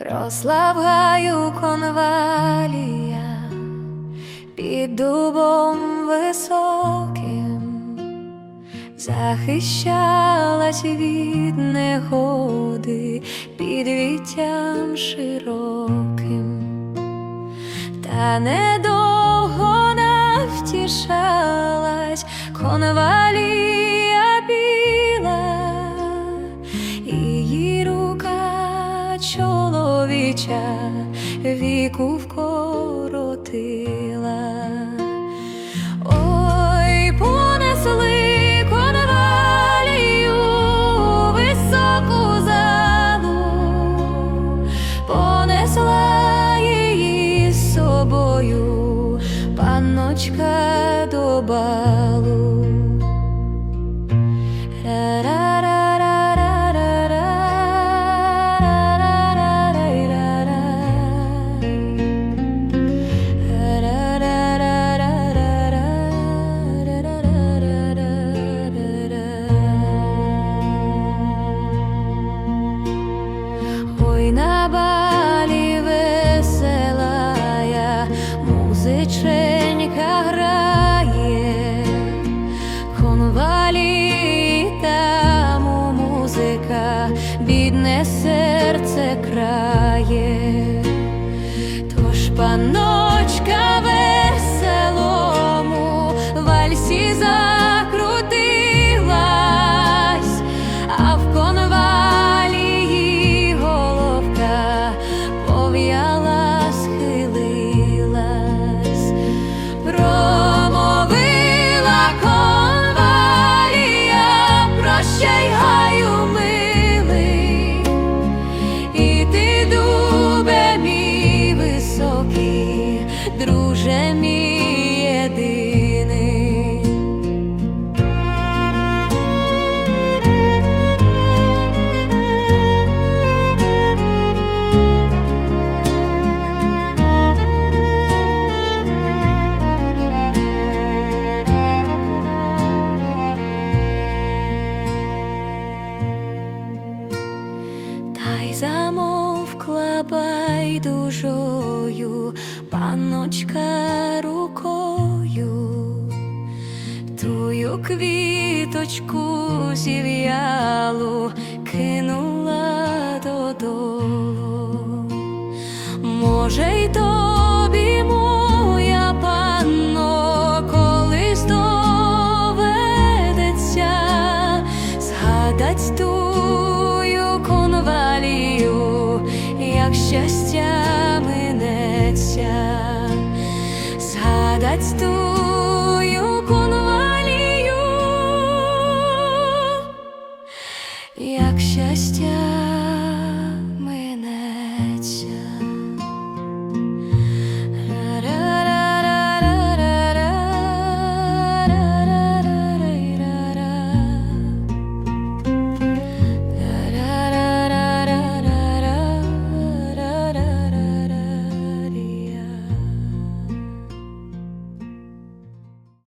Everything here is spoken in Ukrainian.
Росла в гаю конвалія під дубом високим, захищалась від негоди під віттям широким, та недовго навтішалась конвалія чоловіча віку вкоротила. Ой, понесли конвалію високу залу, понесла її собою панночка балі веселая музиченька грає, конвалі таму музика, бідне серце крає, тож паночка друже мій єдиний. Та й замовкла байдужою панночка рукою, тую квіточку зів'ялу кинула додолу. Може, й тобі, щастя минеться, згадать тую конвалію, як щастя